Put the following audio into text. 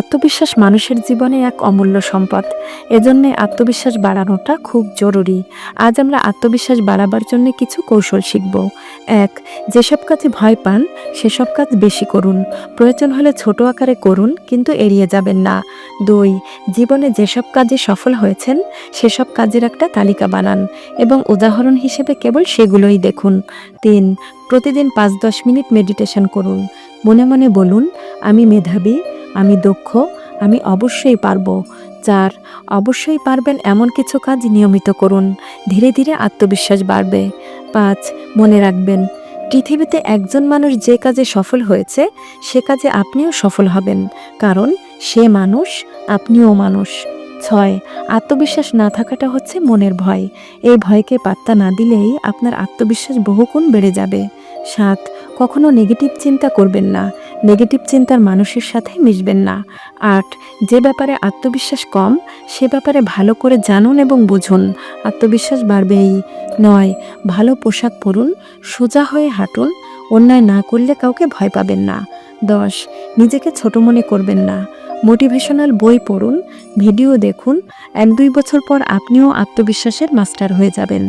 আত্মবিশ্বাস মানুষের জীবনে এক অমূল্য সম্পদ। এজন্যে আত্মবিশ্বাস বাড়ানোটা খুব জরুরি। আজ আমরা আত্মবিশ্বাস বাড়াবার জন্য কিছু কৌশল শিখব। এক, যেসব কাজে ভয় পান, সেসব কাজ বেশি করুন। প্রয়োজন হলে ছোট আকারে করুন, কিন্তু এড়িয়ে যাবেন না। দুই, জীবনে যেসব কাজে সফল হয়েছেন, সেসব কাজের একটা তালিকা বানান এবং উদাহরণ হিসেবে কেবল সেগুলোই দেখুন। তিন, প্রতিদিন পাঁচ দশ মিনিট মেডিটেশন করুন। মনে মনে বলুন, আমি মেধাবী আমি দক্ষ, আমি অবশ্যই পারব। চার, অবশ্যই পারবেন এমন কিছু কাজ নিয়মিত করুন। ধীরে ধীরে আত্মবিশ্বাস বাড়বে। পাঁচ, মনে রাখবেন, পৃথিবীতে একজন মানুষ যে কাজে সফল হয়েছে, সে কাজে আপনিও সফল হবেন। কারণ সে মানুষ, আপনিও মানুষ। ছয়, আত্মবিশ্বাস না থাকাটা হচ্ছে মনের ভয়। এই ভয়কে পাত্তা না দিলেই আপনার আত্মবিশ্বাস বহুগুণ বেড়ে যাবে। সাত, কখনো নেগেটিভ চিন্তা করবেন না। নেগেটিভ চিন্তার মানুষের সাথে মিশবেন না। আট, যে ব্যাপারে আত্মবিশ্বাস কম, সে ব্যাপারে ভালো করে জানুন এবং বুঝুন। আত্মবিশ্বাস বাড়বেই নয়, ভালো পোশাক পরুন, সোজা হয়ে হাঁটুন, অন্যায় না করলে কাউকে ভয় পাবেন না। দশ, নিজেকে ছোট মনে করবেন না। মোটিভেশনাল বই পড়ুন, ভিডিও দেখুন, এক দুই বছর পর আপনিও আত্মবিশ্বাসের মাস্টার হয়ে যাবেন।